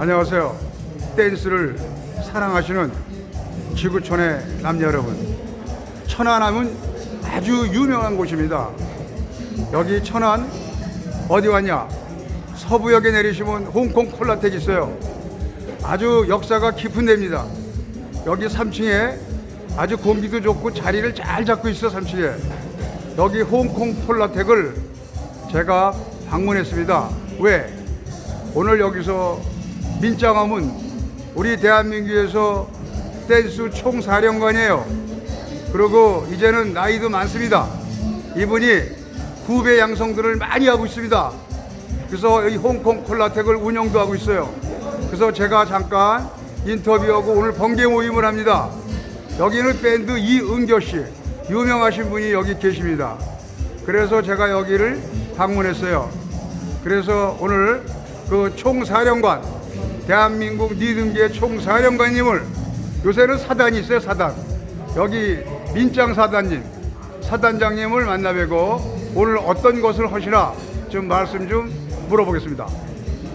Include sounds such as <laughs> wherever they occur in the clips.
안녕하세요. 댄스를 사랑하시는 지구촌의 남녀 여러분. 천안하면 아주 유명한 곳입니다. 여기 천안 어디 왔냐? 서부역에 내리시면 홍콩 콜라텍 있어요. 아주 역사가 깊은 데입니다. 여기 3층에 아주 공기도 좋고 자리를 잘 잡고 있어 3층에. 여기 홍콩 콜라텍을 제가 방문했습니다. 왜? 오늘 여기서 민짱함은 우리 대한민국에서 댄스 총사령관이에요. 그리고 이제는 나이도 많습니다. 이분이 후배 양성들을 많이 하고 있습니다. 그래서 이 홍콩 콜라텍을 운영도 하고 있어요. 그래서 제가 잠깐 인터뷰하고 오늘 번개 모임을 합니다. 여기는 밴드 이은교 씨, 유명하신 분이 여기 계십니다. 그래서 제가 여기를 방문했어요. 그래서 오늘 그 총사령관, 대한민국 리듬계 총사령관님을 요새는 사단이 있어요, 사단. 여기 민짱 사단님, 사단장님을 만나 뵈고 오늘 어떤 것을 하시나 좀 말씀 좀 물어보겠습니다.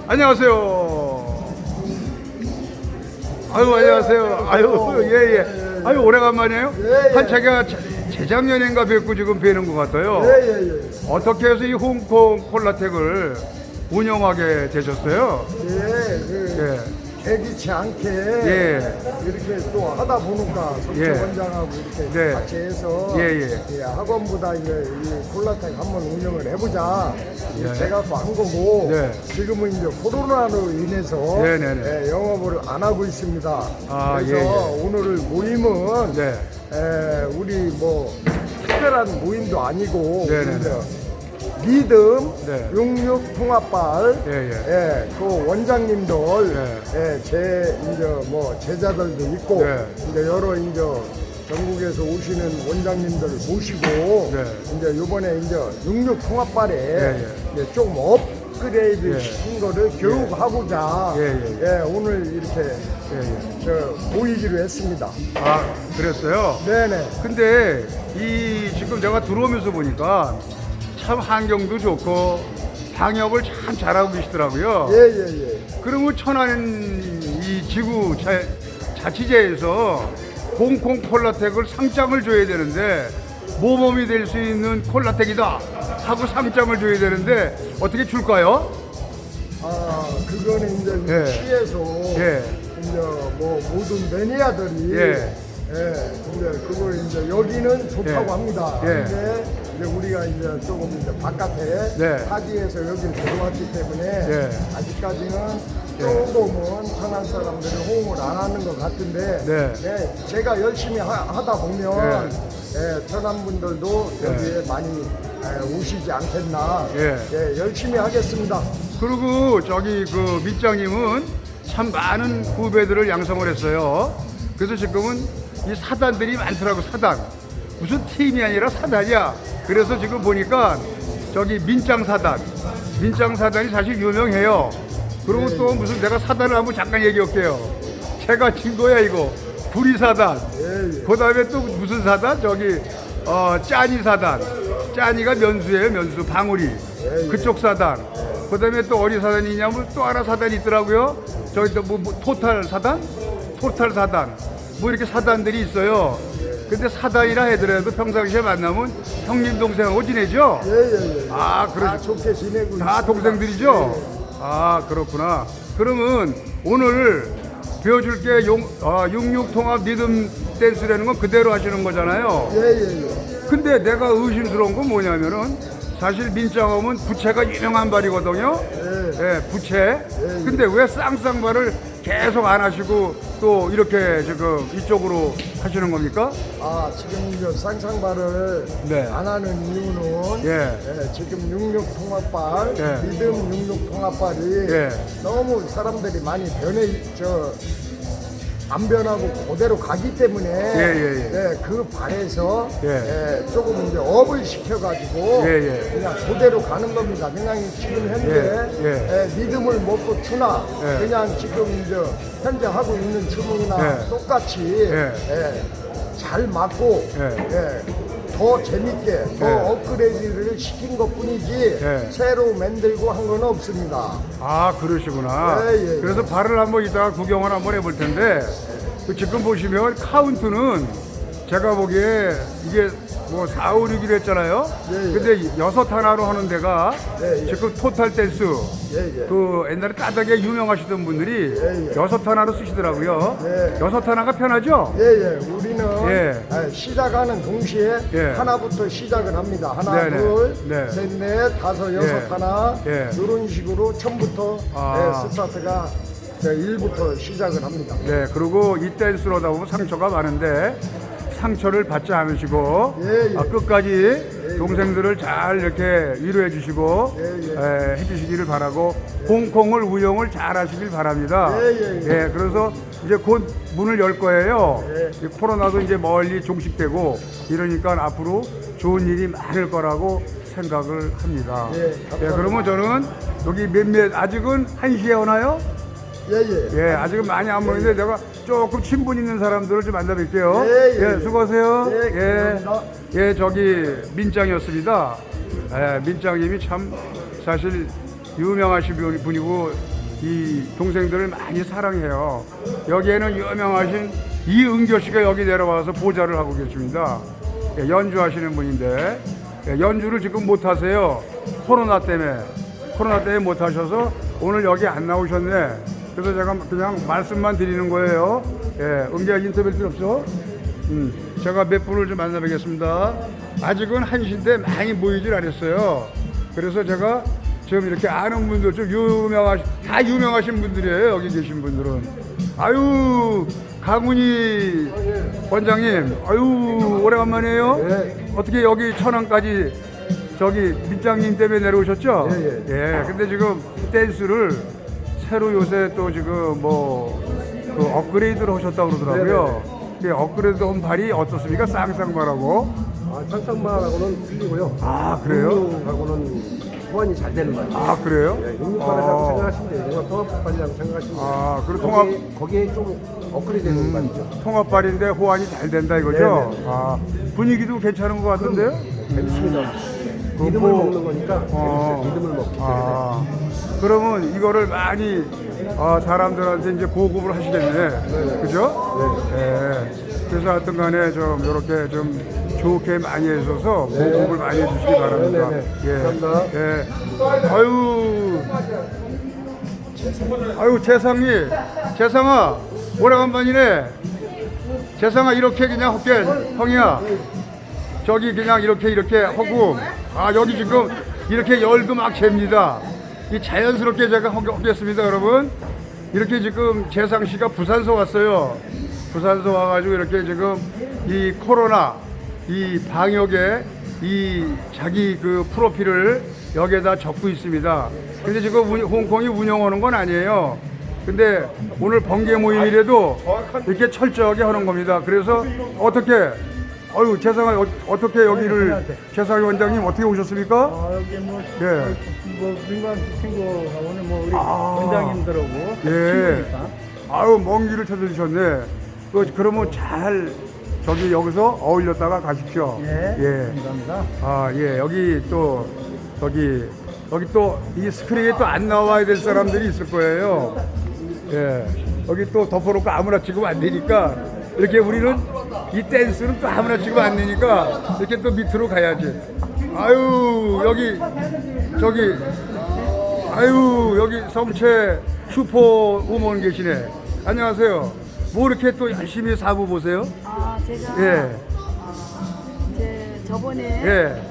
안녕하세요. 아유, 안녕하세요. 아유, 예, 예. 아유, 오래간만이에요? 예, 예. 한 제가 자- 재작년인가 뵙고 지금 뵈는 것 같아요. 예, 어떻게 해서 이 홍콩 콜라텍을 운영하게 되셨어요? 예, 그 예. 개기치 않게 예. 이렇게 또 하다 보니까 예. 원장하고 이렇게 네. 같이 해서 예, 예. 학원보다 이제 이 콜라텍 한번 운영을 해보자. 예. 제가 한 거고 네. 지금은 이제 코로나로 인해서 네, 네, 네. 예, 영업을 안 하고 있습니다. 아, 그래서 예, 오늘 모임은 네. 에, 우리 뭐 특별한 모임도 아니고 네, 네, 이제 리듬 네. 육육 통합발 예, 예. 예, 그 원장님들 네. 예, 제 이제 뭐 제자들도 있고 네. 이제 여러 이제 전국에서 오시는 원장님들 모시고 네. 이제 요번에 이제 육육 통합발에 예, 이제 좀 업그레이드 예. 시킨 거를 교육하고자 예, 예. 오늘 이렇게 예, 예. 저 모이기로 했습니다. 아, 그랬어요? 네네. 근데 이 지금 제가 들어오면서 보니까 참 환경도 좋고 방역을 참 잘하고 계시더라고요. 예 예 예. 그러면 천안 이 지구 자, 자치제에서 홍콩 콜라텍을 상장을 줘야 되는데 모범이 될 수 있는 콜라텍이다 하고 상장을 줘야 되는데 어떻게 줄까요? 아 그거는 이제 예. 시에서 예. 이제 뭐 모든 매니아들이 예. 예, 근데 그걸 이제 여기는 좋다고 예. 합니다. 예. 근데 이제 우리가 이제 조금 이제 바깥에 네. 타지에서 여기를 들어왔기 때문에 예. 아직까지는 조금은 천안 사람들이 호응을 안 하는 것 같은데 네. 예, 제가 열심히 하, 다 보면 예, 천안 분들도 네. 여기에 많이 예, 오시지 않겠나 예. 예, 열심히 하겠습니다. 그리고 저기 그 밑장님은 참 많은 후배들을 양성을 했어요. 그래서 지금은 이 사단들이 많더라고 사단. 무슨 팀이 아니라 사단이야. 그래서 지금 보니까 저기 민짱 사단, 민짱 사단이 사실 유명해요. 그리고 또 무슨 내가 사단을 한번 잠깐 얘기할게요. 제가 진 거야 이거. 구리 사단. 예, 예. 그다음에 또 무슨 사단? 저기 어 짜니 사단. 짜니가 면수예요, 면수 방울이. 예, 예. 그쪽 사단. 그다음에 또 어디 사단이 있냐면 또 하나 사단이 있더라고요. 저기 또 뭐, 뭐 토탈 사단? 토탈 사단. 뭐 이렇게 사단들이 있어요. 근데 사단이라 하더라도 평상시에 만나면 형님 동생하고 지내죠? 예예예. 아, 다 그러시 좋게 지내고 다 있습니다. 동생들이죠? 아, 그렇구나. 그러면 오늘 배워줄 게 용, 아, 육육통합 리듬 댄스라는 건 그대로 하시는 거잖아요. 예예예. 근데 내가 의심스러운 건 뭐냐면은 사실 민짱엄은 부채가 유명한 발이거든요. 예. 예, 부채. 근데 왜 쌍쌍발을 계속 안 하시고 또 이렇게 지금 이쪽으로 하시는 겁니까? 아 지금 이제 쌍쌍발을 네. 안 하는 이유는 예. 예, 지금 육육 통합발, 예. 리듬 육육 통합발이 예. 너무 사람들이 많이 변해 저. 안 변하고 그대로 가기 때문에 예, 예, 예. 그 발에서 예. 예, 조금 이제 업을 시켜가지고 예, 예. 그냥 그대로 가는 겁니다. 그냥 지금 현재 예, 예. 예, 리듬을 먹고 추나 예. 그냥 지금 이제 현재 하고 있는 춤이나 예. 똑같이 예. 예, 잘 맞고 예. 예, 더 재밌게 더 예. 업그레이드를 시킨 것 뿐이지 예. 새로 만들고 한 건 없습니다. 아 그러시구나. 예, 예, 예. 그래서 발을 한번 이따가 구경을 한번 해볼 텐데 그 지금 보시면 카운트는 제가 보기에 이게 뭐 4, 5, 6일 했잖아요. 예, 예. 근데 여섯 하나로 하는 데가 예, 예. 지금 토탈 댄스 예, 예. 그 옛날에 따닥에 유명하시던 분들이 예, 예. 여섯 하나로 쓰시더라고요. 예. 여섯 하나가 편하죠? 예, 예. 우리는 예. 아, 시작하는 동시에 예. 하나부터 시작을 합니다. 하나, 네 네. 둘, 네. 셋, 넷, 다섯, 여섯 예. 하나 예. 이런 식으로 처음부터 아. 예, 스타트가 일부터 시작을 합니다. 네, 그리고 이 댄스로 하다 보면 상처가 많은데 상처를 받지 않으시고 예, 예. 아, 끝까지 동생들을 잘 이렇게 위로해 주시고 예, 예. 에, 해주시기를 바라고 홍콩을 운영을 잘 하시길 바랍니다. 예, 예, 예. 그래서 이제 곧 문을 열 거예요. 예. 이 코로나도 이제 멀리 종식되고 이러니까 앞으로 좋은 일이 많을 거라고 생각을 합니다. 예, 감사합니다. 그러면 저는 여기 몇몇 아직은 1시에 오나요? 예, 예. 예, 아직은 많이 안 보이는데 내가 조금 친분 있는 사람들을 좀 만나 뵐게요. 예, 예, 예. 수고하세요. 예, 감사합니다. 예, 저기 민짱이었습니다. 예, 민짱님이 참 사실 유명하신 분- 분이고 이 동생들을 많이 사랑해요. 여기에는 유명하신 이은교 씨가 여기 내려와서 보좌를 하고 계십니다. 예, 연주하시는 분인데 예, 연주를 지금 못 하세요. 코로나 때문에 코로나 때문에 못 하셔서 오늘 여기 안 나오셨네. 그래서 제가 그냥 말씀만 드리는 거예요. 예, 은기야 인터뷰 필요 없어? 음, 제가 몇 분을 좀 만나뵙겠습니다. 아직은 한시인데 많이 모이질 않았어요. 그래서 제가 지금 이렇게 아는 분들 좀 유명하신 다 유명하신 분들이에요. 여기 계신 분들은. 아유 강훈이 원장님, 아유 오래간만이에요. 예. 어떻게 여기 천안까지 저기 민장님 때문에 내려오셨죠? 예, 예. 예, 근데 지금 댄스를 새로 요새 또 지금 뭐 그 업그레이드를 하셨다고 그러더라고요. 예, 업그레이드 한 발이 어떻습니까? 쌍쌍발하고. 아, 쌍쌍마하고는 틀리고요. 아, 그래요? 육육하고는 호환이 잘 되는 거예요. 아, 그래요? 네, 육육발이라고 아, 생각하시면 돼요. 이건 통합발이라고 생각하시면 돼요. 아, 그리고 통합- 거기에, 거기에 좀 업그레이드 되는 음. 말이죠. 통합발인데 호환이 잘 된다 이거죠? 네, 네. 아, 분위기도 괜찮은 것 같은데요? 괜찮습니다. 그 리듬을 뭐- 먹는 거니까 어. 재밌어요. 리듬을 먹기 때문에. 아, 그러면 이거를 많이 아, 사람들한테 이제 보급을 하시겠네. 그죠? 네. 그래서 하여튼 간에 좀 이렇게 좀 좋게 많이 해줘서 보급을 많이 해주시기 바랍니다. 네, 네, 네. 예. 감사합니다. 예. 아유. 아유, 재상이. 재상아, 오래간만이네. 재상아, 이렇게 그냥 할게. 형이야. 저기 그냥 이렇게 이렇게 하고 아 여기 지금 이렇게 열도 막 잽니다. 이 자연스럽게 제가 하겠습니다, 여러분. 이렇게 지금 재상 씨가 부산서 왔어요. 부산서 와가지고 이렇게 지금 이 코로나 이 방역에 이 자기 그 프로필을 여기에다 적고 있습니다. 근데 지금 운- 홍콩이 운영하는 건 아니에요. 근데 오늘 번개 모임이라도 이렇게 철저하게 하는 겁니다. 그래서 어떻게 아유 재상아 어, 어떻게 여기를 재상이 원장님 어떻게 오셨습니까? 아, 여기 뭐, 예. 뭐 민관 친구가 오늘 뭐 우리 아. 원장님들하고 예. 친구니까. 아유 먼 길을 찾아주셨네. 그 그러면 잘 저기 여기서 어울렸다가 가십시오. 예. 감사합니다. 아, 예. 여기 또 저기 여기 또 이 스크린에 또 안 나와야 될 사람들이 있을 거예요. 예. 여기 또 덮어놓고 아무나 찍으면 안 되니까 이렇게 우리는 이 댄스는 또 아무나 찍으면 안 되니까 이렇게 또 밑으로 가야지. 아유 여기 저기 아유 여기 성채 슈퍼 우먼 계시네. 안녕하세요. 뭐 이렇게 또 열심히 사부 보세요? 아, 제가 예. 아, 이제 저번에 예.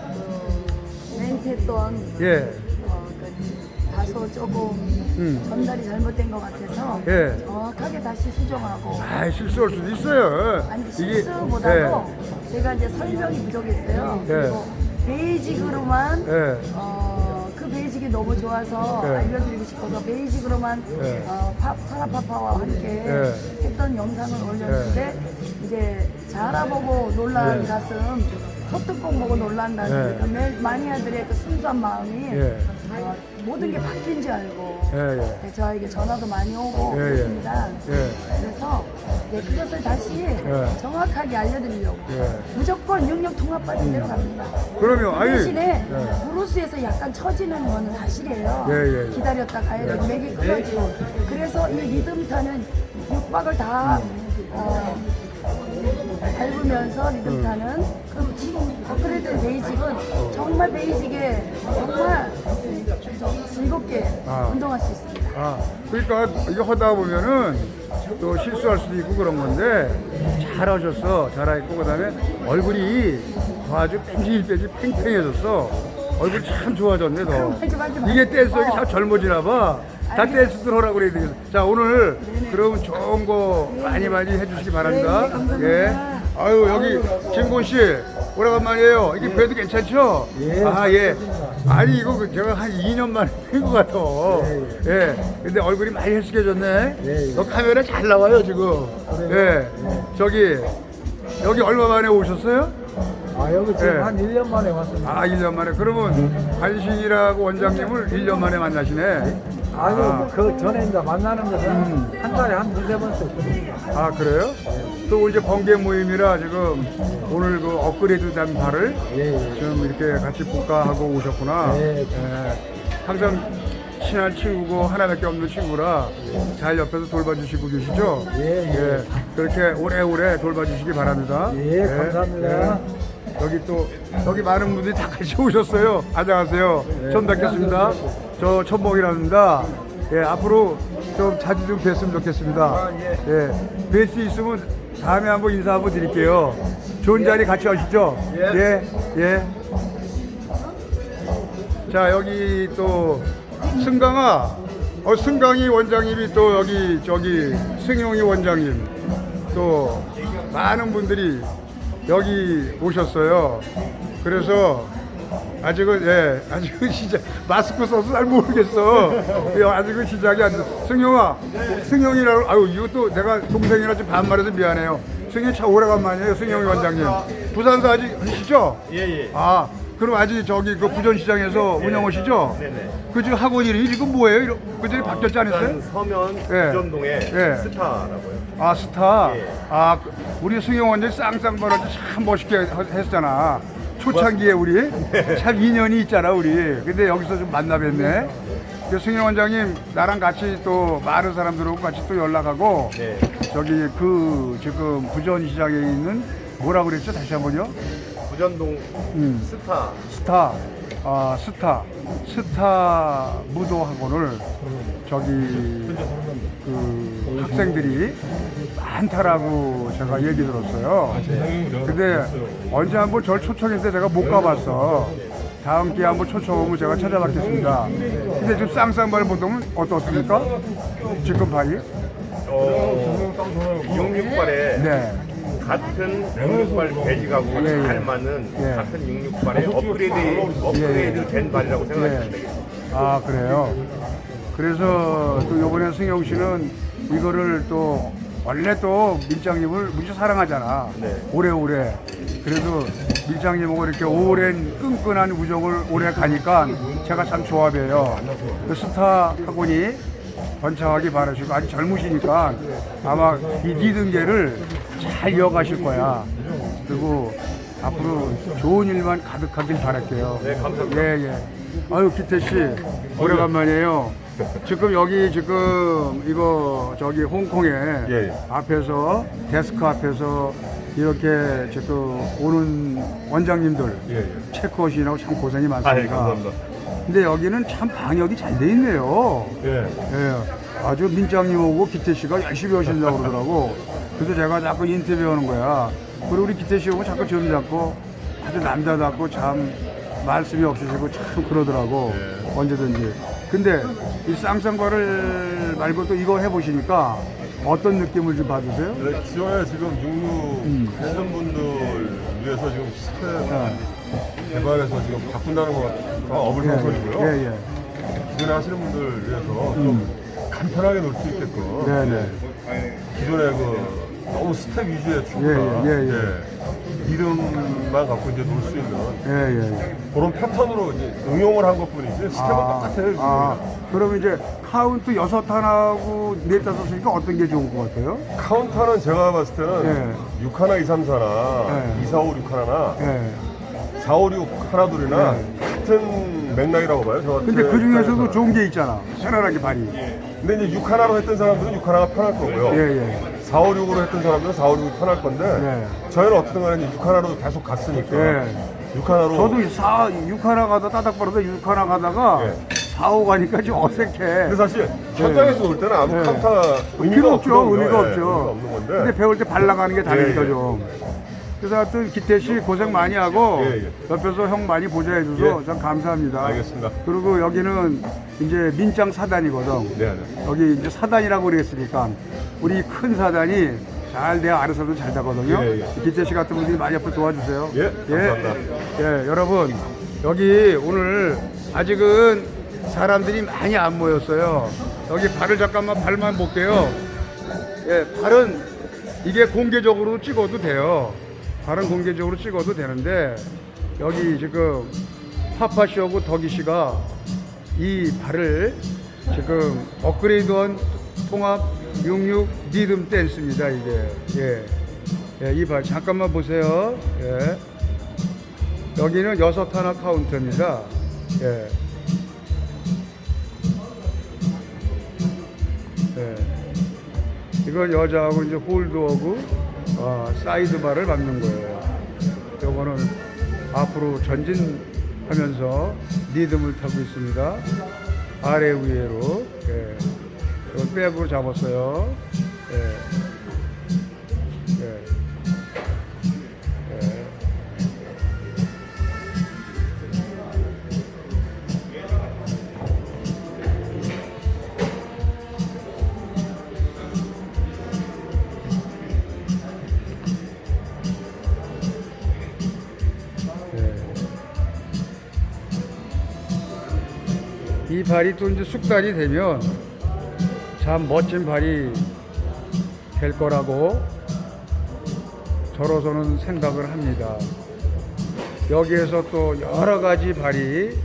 그 멘트했던 예. 어, 그 다소 조금 음. 전달이 잘못된 것 같아서 예. 정확하게 다시 수정하고 아 실수할 수도 있어요. 아니 실수보다도 예. 제가 이제 설명이 부족했어요. 예. 그리고 베이직으로만 예. 어, 그 베이직이 너무 좋아서 예. 알려드리고 싶어서 베이직으로만 예. 어, 팝, 사라파파와 함께 예. 했던 영상을 올렸는데 이제 자라보고 놀란 예. 가슴 소뚜껑 보고 놀란다는 예. 그 매- 마니아들의 그 순수한 마음이 예. 어, 모든 게 바뀐 줄 알고 예, 예. 네, 저에게 전화도 많이 오고 예, 예. 그렇습니다. 예. 그래서 네, 그것을 다시 예. 정확하게 알려드리려고 예. 무조건 육력 통합 받은 대로 갑니다. 그러면 그 아니 대신에 예. 브루스에서 약간 처지는 거는 사실이에요. 예, 예. 기다렸다 가야 되고 맥이 끊어지고 그래서 이 리듬 타는 육박을 다 어, 밟으면서 리듬 타는 그 지금 업그레이드 베이직은 정말 베이직에 정말 즐겁게 아. 운동할 수 있습니다. 아, 그러니까 이거 하다 보면은 또 실수할 수도 있고 그런 건데 잘하셨어. 잘하고 그다음에 얼굴이 더 아주 뺑질뺑질 팽팽해졌어. 얼굴 참 좋아졌네 너. 마, 하지 마. 이게 댄스력이 어. 참 젊어지나 봐. 다 댄스들 하라고 그래야 되겠어. 자 오늘 그럼 좋은 거 많이 많이 해주시기 바랍니다. 네, 감사합니다. 예. 아유 여기 진곤 씨 오래간만이에요. 이게 배도 괜찮죠? 예, 아 예. 아니 이거 그 제가 한 2년 만에 뵌것 같아. 예. 근데 얼굴이 많이 헬쓱해졌네. 예, 예. 너 카메라 잘 나와요 지금. 예. 저기 여기 얼마 만에 오셨어요? 아 여기 지금 예. 한 1년 만에 왔습니다. 아 1년 만에. 그러면 관신이라고 원장님을 1년 만에 만나시네. 아니 아. 그 전에 이제 만나는 것은 한 달에 한 두세 번씩 있거든요. 아 그래요? 또 이제 번개 모임이라 지금 오늘 그 업그레이드 된 발을 예, 예. 좀 이렇게 같이 복가하고 오셨구나. 예. 예. 항상 친한 친구고 하나밖에 없는 친구라 잘 옆에서 돌봐주시고 계시죠? 예, 예. 그렇게 오래오래 돌봐주시기 바랍니다. 예, 감사합니다. 예. 여기 또 여기 많은 분들이 다 같이 오셨어요. 안녕하세요. 처음 뵙겠습니다. 저 천목이랍니다. 예, 앞으로 좀 자주 좀 뵀으면 좋겠습니다. 예, 뵐 수 있으면 다음에 한번 인사 한번 드릴게요. 좋은 자리 같이 하시죠. 예, 예. 자 여기 또 승강아, 어 승강이 원장님이 또 여기 저기 승용이 원장님 또 많은 분들이 여기 오셨어요. 그래서 아직은 예 아직은 시작 마스크 써서 잘 모르겠어. 예, 아직은 시작이 안 돼. 승용아, 승용이라고 아유 이것도 내가 동생이라 좀 반말해서 미안해요. 승용 참 오래간만이에요, 승용이 원장님. 부산서 아직 하시죠? 예예. 아, 그럼 아직 저기 그 부전시장에서 운영하시죠? 네네. 그 지금 학원 이름이 지금 뭐예요? 이러- 그 전에 바뀌었지 않았어요? 부산 서면 예. 부전동에 예. 스타라고요. 아 스타. 예. 아 그- 우리 승용 원장님 쌍쌍바라지 참 멋있게 하- 했잖아. 초창기에 우리 참 인연이 있잖아 우리. 근데 여기서 좀 만나 뵀네. 그 승용 원장님 나랑 같이 또 많은 사람들하고 같이 또 연락하고 네. 저기 그 지금 부전시장에 있는 뭐라 그랬죠? 다시 한번요. 부전동 음. 스타 스타, 아 스타, 스타 무도 학원을 저기 그 학생들이 많다라고 제가 얘기 들었어요. 근데 언제 한번 절 초청했는데 제가 못 가봤어. 다음 기회에 한번 초청 오면 제가 찾아뵙겠습니다. 근데 지금 쌍쌍발 보통은 어떻습니까? 지금 바이? 어, 66발에 네. 같은 66발 배지하고 예, 예. 잘 맞는 예. 같은 66발에 업그레이드 업그레이드 된 발이라고 생각하시면 예. 되겠습니다. 아 그래요. 그래서 또 이번에 승용 씨는 이거를 또 원래 또 밀장님을 무지 사랑하잖아. 네. 오래오래. 그래도 밀장님하고 이렇게 오랜 끈끈한 우정을 오래 가니까 제가 참 조합이에요. 그 스타 학원이 번창하기 바라시고 아직 젊으시니까 아마 이 리듬계를 잘 이어가실 거야. 그리고 앞으로 좋은 일만 가득하길 바랄게요. 네, 감사합니다. 예, 예. 아유, 기태 씨. 오래간만이에요. 지금 여기 지금 이거 저기 홍콩에 예, 예. 앞에서 데스크 앞에서 이렇게 지금 오는 원장님들 예, 예. 체크하시느라고 참 고생이 아, 예, 많습니다. 감사합니다. 근데 여기는 참 방역이 잘 돼 있네요. 예. 예, 아주 민장님 오고 기태 씨가 열심히 하신다고 그러더라고. 그래서 제가 자꾸 인터뷰하는 거야. 그리고 우리 기태 씨 오고 자꾸 점 잡고 아주 남자답고 참 말씀이 없으시고 참 그러더라고. 언제든지. 근데 이 쌍쌍과를 말고 또 이거 해보시니까 어떤 느낌을 좀 받으세요? 네, 기존에 지금 육류 했던 분들 위해서 지금 시스템 개발해서 지금 바꾼다는 거 업을 한 소리고요. 예, 예. 기존에 하시는 분들 위해서 좀 간편하게 놀 수 있게끔 네, 네. 기존에 그 너무 스텝 위주의 축구가 예, 예, 예. 예. 이름만 갖고 이제 놀 수 있는 예, 예. 그런 패턴으로 이제 응용을 한 것뿐이지 스텝은 똑같아요. 아, 그럼 이제 카운트 여섯 탄하고 넷 다섯이니까 어떤 게 좋은 것 같아요? 카운터는 제가 봤을 때는 6 하나 2 3 4나 예. 2 4 5 6 하나나 예. 4 5 6 하나 둘이나 같은 맥락이라고 봐요. 저 근데 제그 중에서도. 좋은 게 있잖아. 편안하게 발이. 근데 이제 6 하나로 했던 사람들은 6 하나가 편할 거고요. 예, 예. 4 5 6으로 했던 사람들은 4 5 6이 편할 건데 예. 저희는 어떻든 간에 6 하나로 계속 갔으니까 예. 6 하나로 저도 4, 6 하나 가다 따닥 벌어서 6 하나 가다가 예. 4, 5 가니까 좀 어색해. 근데 사실 현장에서 놀 때는 아무 예. 카운터 의미가 필요 없죠. 없거든요. 의미가 예, 없죠. 의미가 없는 건데. 근데 배울 때발 나가는 게 다르니까 예, 예. 좀. 그래서 하여튼 기태 씨 고생 많이 하고 예, 예. 옆에서 형 많이 보좌해 줘서 예. 참 감사합니다. 알겠습니다. 그리고 여기는 이제 민짱 사단이거든. 네, 네. 여기 이제 사단이라고 그랬으니까 우리 큰 사단이 잘 내가 알아서도 잘 되거든요. 예, 예. 기태 씨 같은 분들이 많이 옆에 도와주세요. 예, 감사합니다. 예, 여러분 여기 오늘 아직은 사람들이 많이 안 모였어요. 여기 발을 잠깐만 발만 볼게요. 예, 발은 이게 공개적으로 찍어도 돼요. 발은 공개적으로 찍어도 되는데 여기 지금 파파쇼하고 덕이 씨가 이 발을 지금 업그레이드한 통합 66 리듬 댄스입니다. 이게 예, 예, 이 발 잠깐만 보세요. 예. 여기는 여섯 하나 카운트입니다. 예. 예. 이건 여자하고 이제 홀드하고 어, 사이드 발을 맞는 거예요. 요거는 앞으로 전진하면서 리듬을 타고 있습니다. 아래 위로. 예. 백으로 잡았어요. 예. 예. 이 발이 또 이제 숙달이 되면 참 멋진 발이 될 거라고 저로서는 생각을 합니다. 여기에서 또 여러 가지 발이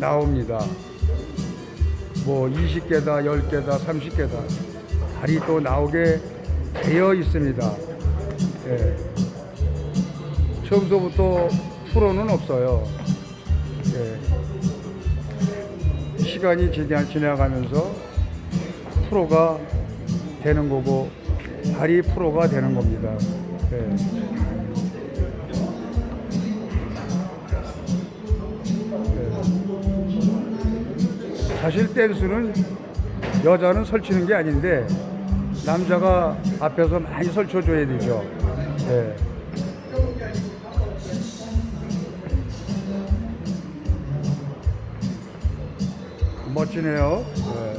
나옵니다. 뭐 20개다, 10개다, 30개다 발이 또 나오게 되어 있습니다. 예. 처음서부터 프로는 없어요. 시간이 지나- 지나가면서 프로가 되는 거고 발이 프로가 되는 겁니다. 예. 예. 사실 댄스는 여자는 설치는 게 아닌데 남자가 앞에서 많이 설쳐줘야 되죠. 예. 멋지네요. 네.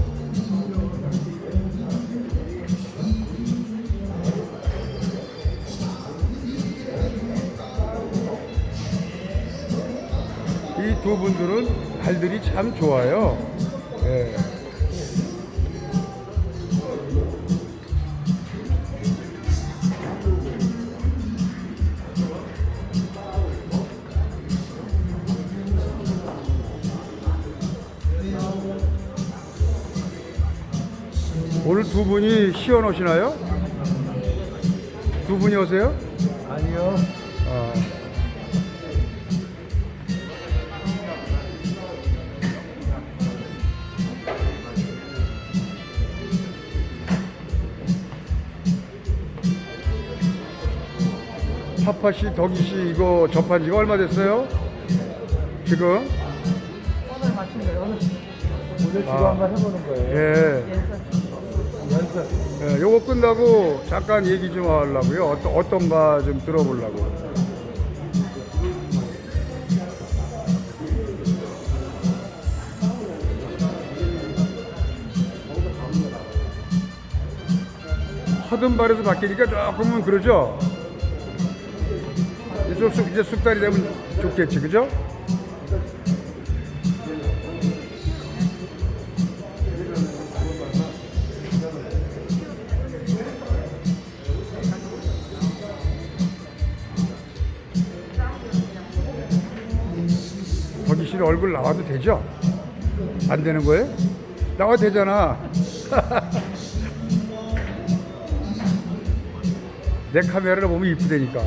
이두 분들은 발들이 참 좋아요. 예. 두 분이 시연 오시나요? 두 분이 오세요? 아니요. 아. 파파 씨, 덕이 씨 이거 접한 지가 얼마 됐어요? 지금? 오늘 마친 거예요. 오늘 오늘 지금 아. 한번 해보는 거예요. 예. 연습. 예, 요거 끝나고 잠깐 얘기 좀 하려고요. 어떤, 어떤가 좀 들어보려고. 하던 발에서 바뀌니까 조금은 그러죠? 이제 좀 숙- 이제 숙달이 되면 좋겠지, 그죠? 얼굴 나와도 되죠? 안 되는 거예요? 나와도 되잖아. <laughs> 내 카메라를 보면 이쁘다니까.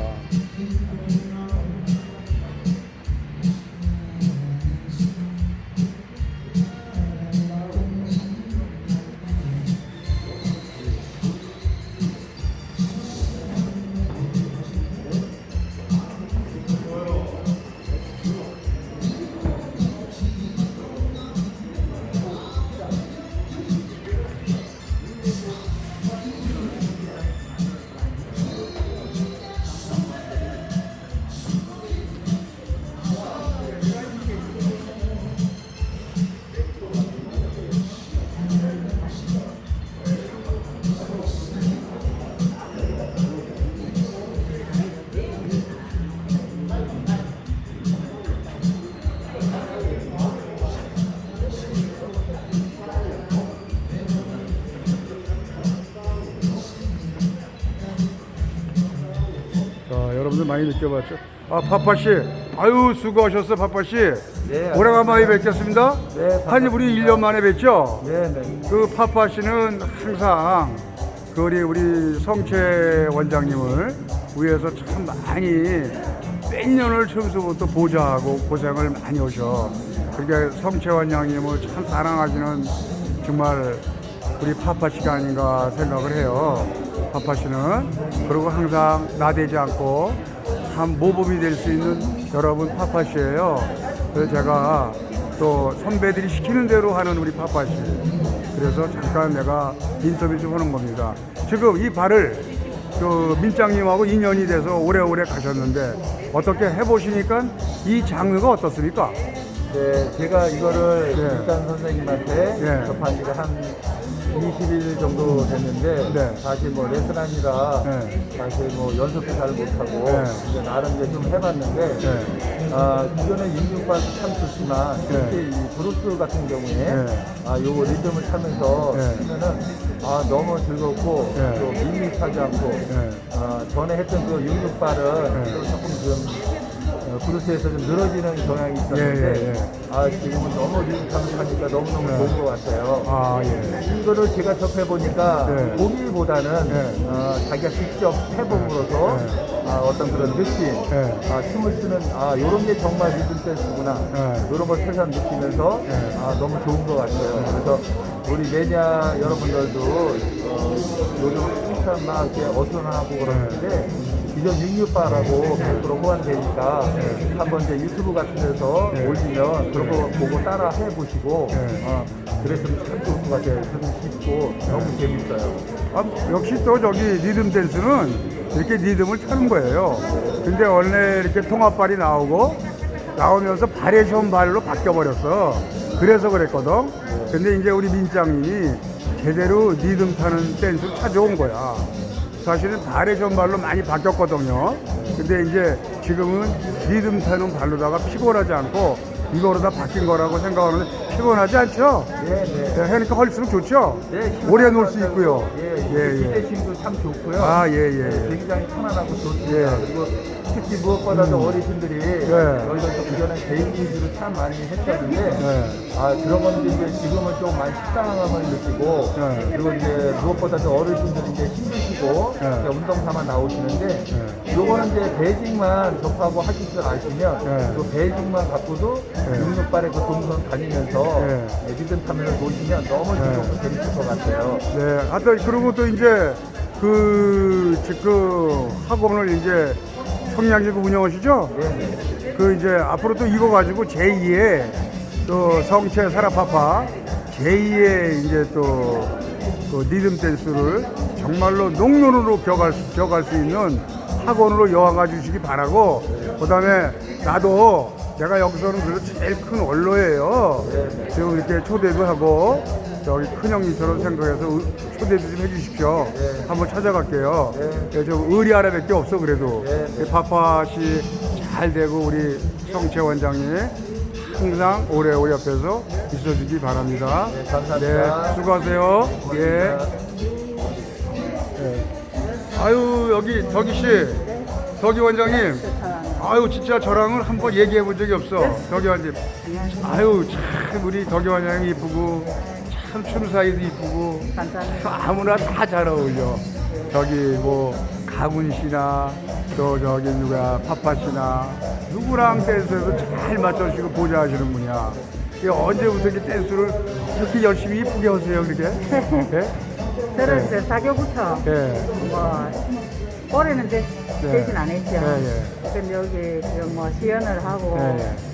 많이 느껴봤죠? 아, 파파 씨. 아유, 수고하셨어, 파파 씨. 네, 오래간만에 뵙겠습니다. 네, 한 우리 1년 만에 뵙죠? 네, 네. 그 파파 씨는 항상 그 우리, 우리 성채 원장님을 위해서 참 많이 몇 년을 처음부터 보좌하고 고생을 많이 오셔. 그러니까 성채 원장님을 참 사랑하시는 정말 우리 파파 씨가 아닌가 생각을 해요. 파파 씨는. 그리고 항상 나대지 않고 참 모범이 될 수 있는 여러분 파파씨예요. 그래서 제가 또 선배들이 시키는 대로 하는 우리 파파씨. 그래서 잠깐 내가 인터뷰 좀 하는 겁니다. 지금 이 발을 그 민장님하고 인연이 돼서 오래오래 가셨는데 어떻게 해보시니까 이 장르가 어떻습니까? 네, 제가 이거를 네. 일단 선생님한테 네. 접한 지가 한 20일 정도 됐는데 네. 사실 뭐 레슨하니라 네. 사실 뭐 연습도 잘 못하고 네. 이제 나름 이제 좀 해봤는데 네. 아, 기존의 인육발도 참 좋지만 네. 특히 이 브루스 같은 경우에 네. 아, 요거 리듬을 타면서 네. 하면은 아, 너무 즐겁고 네. 또 밋밋하지 않고 네. 아, 전에 했던 그 66발은 네. 또 조금 좀 어, 브루스에서 좀 늘어지는 경향이 있었는데 예, 예, 예. 아 지금은 너무 릿하니까 너무너무 네. 좋은 것 같아요. 아, 예. 이거를 제가 접해보니까 네. 보기보다는 네. 어, 자기가 직접 해봄으로써 네. 아, 어떤 그런 느낌, 네. 아, 춤을 추는 아 이런 게 정말 리듬 댄스구나 네. 이런 걸 새삼 느끼면서 네. 아, 너무 좋은 것 같아요. 그래서 우리 매니아 여러분들도 어, 요즘 한참 막 이렇게 어수선하고 그러는데 기존 66바라고 100% 호환되니까 한번 이제 유튜브 같은 데서 네. 올리면 그런 거 보고 따라 해보시고 네. 어, 그랬으면 참 좋을 것 같아요. 저는 쉽고 너무 재밌어요. 아, 역시 또 저기 리듬 댄스는 이렇게 리듬을 타는 거예요. 근데 원래 이렇게 통합발이 나오고 나오면서 바리에이션 발로 바뀌어버렸어. 그래서 그랬거든. 근데 이제 우리 민장님이 제대로 리듬 타는 댄스를 찾아온 거야. 사실은 바리에이션 발로 많이 바뀌었거든요. 근데 이제 지금은 리듬 타는 발로다가 피곤하지 않고 이거로 다 바뀐 거라고 생각하는데 피곤하지 않죠? 네, 네. 네, 하니까 할수록 좋죠? 네, 오래 놀 수 있고요. 예, 예, 예, 예. 기대심도 참 좋고요. 아, 예, 예. 네, 굉장히 편안하고 좋습니다. 예. 음. 그리고 특히 무엇보다도 어르신들이 네. 저희가 그전에 개인 위주로 참 많이 했었는데 네. 아 그런 건데 이제 지금은 좀 많이 식상함을 느끼고 네. 그리고 이제 무엇보다도 어르신들이 이제 힘드시고 네. 이제 운동 삼아 나오시는데 네. 요거는 이제 베이징만 접하고 하실 줄 아시면 네. 그 베이징만 갖고도 네. 육육발에 그 동선 다니면서 네. 리듬 타면서 보시면 너무 즐겁고 재밌을 것 같아요. 네, 하여튼 그리고 또 이제 그 지금 학원을 이제 청량리가 운영하시죠? 네. 그 이제 앞으로 또 이거 가지고 제2의 또 성체 사라파파 제2의 이제 또그 리듬 댄스를 정말로 농론으로 격할, 수- 격할 수 있는 학원으로 여와가 주시기 바라고 그 다음에 나도 내가 여기서는 그래도 제일 큰 원로예요. 지금 이렇게 초대도 하고 저기 큰 형님처럼 생각해서 의- 초대도 좀 해주십시오. 한번 찾아갈게요. 네, 저 의리 하나밖에 없어 그래도 이 파파시 잘 되고 우리 성채 원장님 항상 오래오래 옆에서 있어주기 바랍니다. 네, 감사합니다. 네, 수고하세요. 예. 아유 여기 덕기 씨, 덕기 원장님. 아유 진짜 저랑은 한번 얘기해 본 적이 없어 덕여환님 아유 참 우리 덕여환 양이 이쁘고 참 춤사위도 이쁘고 감사합니다. 아무나 다 잘 어울려 저기 뭐 가군 씨나 또 저기 누가 파파 씨나 누구랑 댄스에도 잘 맞춰주시고 보좌하시는 분이야 이게 언제부터 이렇게 댄스를 이렇게 열심히 이쁘게 하세요 그렇게 <laughs> 예? 저는 이제 사교부터 예. 뭐 올해는 되, 네. 되진 않았죠. 예, 근데 여기 지금 뭐 시연을 하고 예, 예.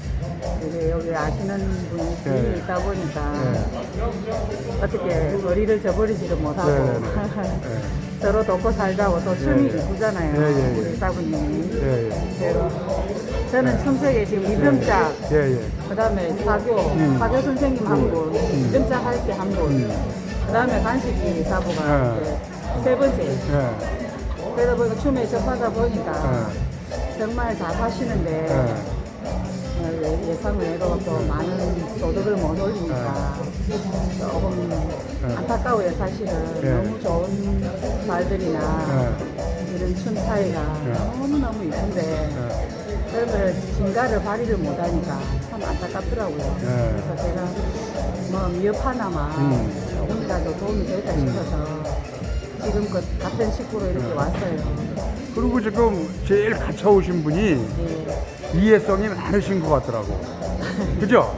이제 여기 아시는 분이 예. 있다 보니까 예. 어떻게 머리를 저버리지를 못하고 네, <laughs> 네, 서로 돕고 살자고 또 춤이 예. 이쁘잖아요. 예. 우리 사부님이. 예, 예. 그래서 저는 춤속에 지금 예, 예. 그다음에 사교 사교 선생님 한 분, 이병짝 할때 한 분, 그 다음에 간식이 사부가 세 번째. 예. 그러다 보니까 춤에 접하다 보니까 예. 정말 잘 하시는데 외로 또 많은 소득을 못 올리니까 조금 안타까워요 사실은 예. 너무 좋은 말들이나 이런 춤 사이가 예. 너무너무 이쁜데 그런 걸 진가를 발휘를 못하니까 참 안타깝더라고요 예. 그래서 제가 뭐 미흡 하나만 음. 조금이라도 도움이 될까 싶어서 지금껏 같은 식구로 이렇게 왔어요 그리고 지금 제일 갇혀 오신 분이 예. 이해성이 많으신 것 같더라고. <laughs> 그죠?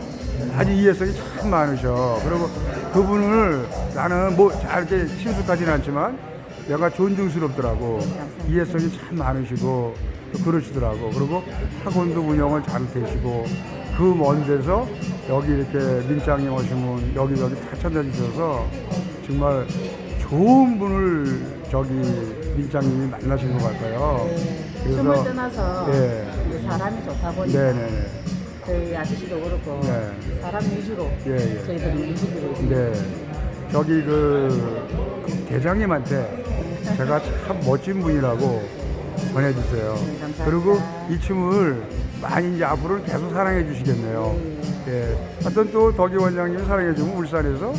아주 이해성이 참 많으셔. 그리고 그분을 나는 뭐잘 이렇게 친숙하지는 않지만 내가 존중스럽더라고. 이해성이 참 많으시고 또 그러시더라고. 그리고 학원도 운영을 잘 되시고 그 먼 데서 여기 이렇게 민장님 오시면 여기저기 다 찾아주셔서 정말 좋은 분을 저기 민장님이 만나신 것 같아요. 춤을 떠나서 예. 사람이 좋다 보니까 네네네. 저희 아저씨도 그렇고 네. 사람 위주로 예, 예. 저희들은 움직이고 있습니다. 네. 저기 그 대장님한테 제가 참 멋진 분이라고 전해주세요. 네, 감사합니다. 그리고 이 춤을 많이 이제 앞으로 계속 사랑해 주시겠네요. 예. 하여튼 또 덕이 원장님이 사랑해 주면 울산에서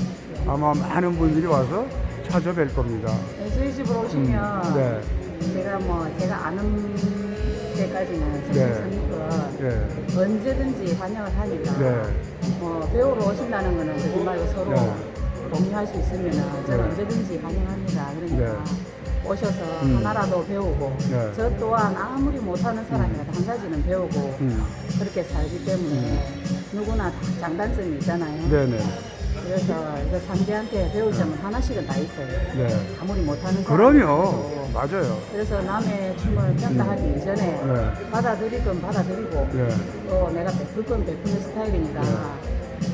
아마 많은 분들이 와서 찾아뵐 겁니다. 네, 저희 집으로 오시면 음, 네. 제가 뭐 제가 아는 데까지는 네. 선생님과 예. 언제든지 환영을 하니까 네. 뭐 배우러 오신다는 거는 그지 말고 서로 네. 공유할 수 있으면 저는 네. 언제든지 환영합니다. 그러니까 오셔서 음. 하나라도 배우고 네. 저 또한 아무리 못하는 사람이라도 한 가지는 배우고 음. 그렇게 살기 때문에 누구나 다 장단점이 있잖아요. 네네. 그래서 이거 상대한테 배울 점은 하나씩은 다 있어요. 네. 아무리 못하는 그럼요. 사람도. 맞아요. 그래서 남의 춤을 평가하기 이전에 네. 받아들일 건 받아들이고 네. 또 내가 베풀 건 베푸는 스타일이니까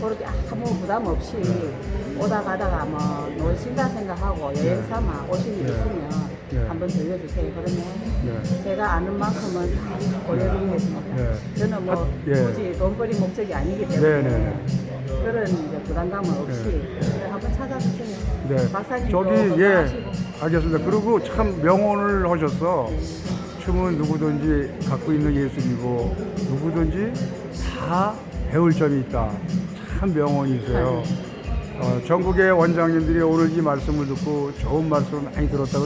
그렇게 아무 부담 없이 오다 가다가 뭐 놀신다 생각하고 여행 삼아 오신 일 네. 있으면 네. 한번 들려주세요. 그러면 네. 제가 아는 만큼은 다 보여드리겠습니다. 네. 저는 뭐 아, 예. 굳이 돈벌이 목적이 아니기 때문에 네, 네, 네. 그런 이제 부담감은 없이 한번 찾아주세요. 네. 박사님도 저기 예 건강하시고. 알겠습니다. 그리고 참 명언을 하셨어. 춤은 누구든지 갖고 있는 예술이고 누구든지 다 배울 점이 있다. 참 명언이세요. 어, 전국의 원장님들이 오늘 이 말씀을 듣고 좋은 말씀을 많이 들었다고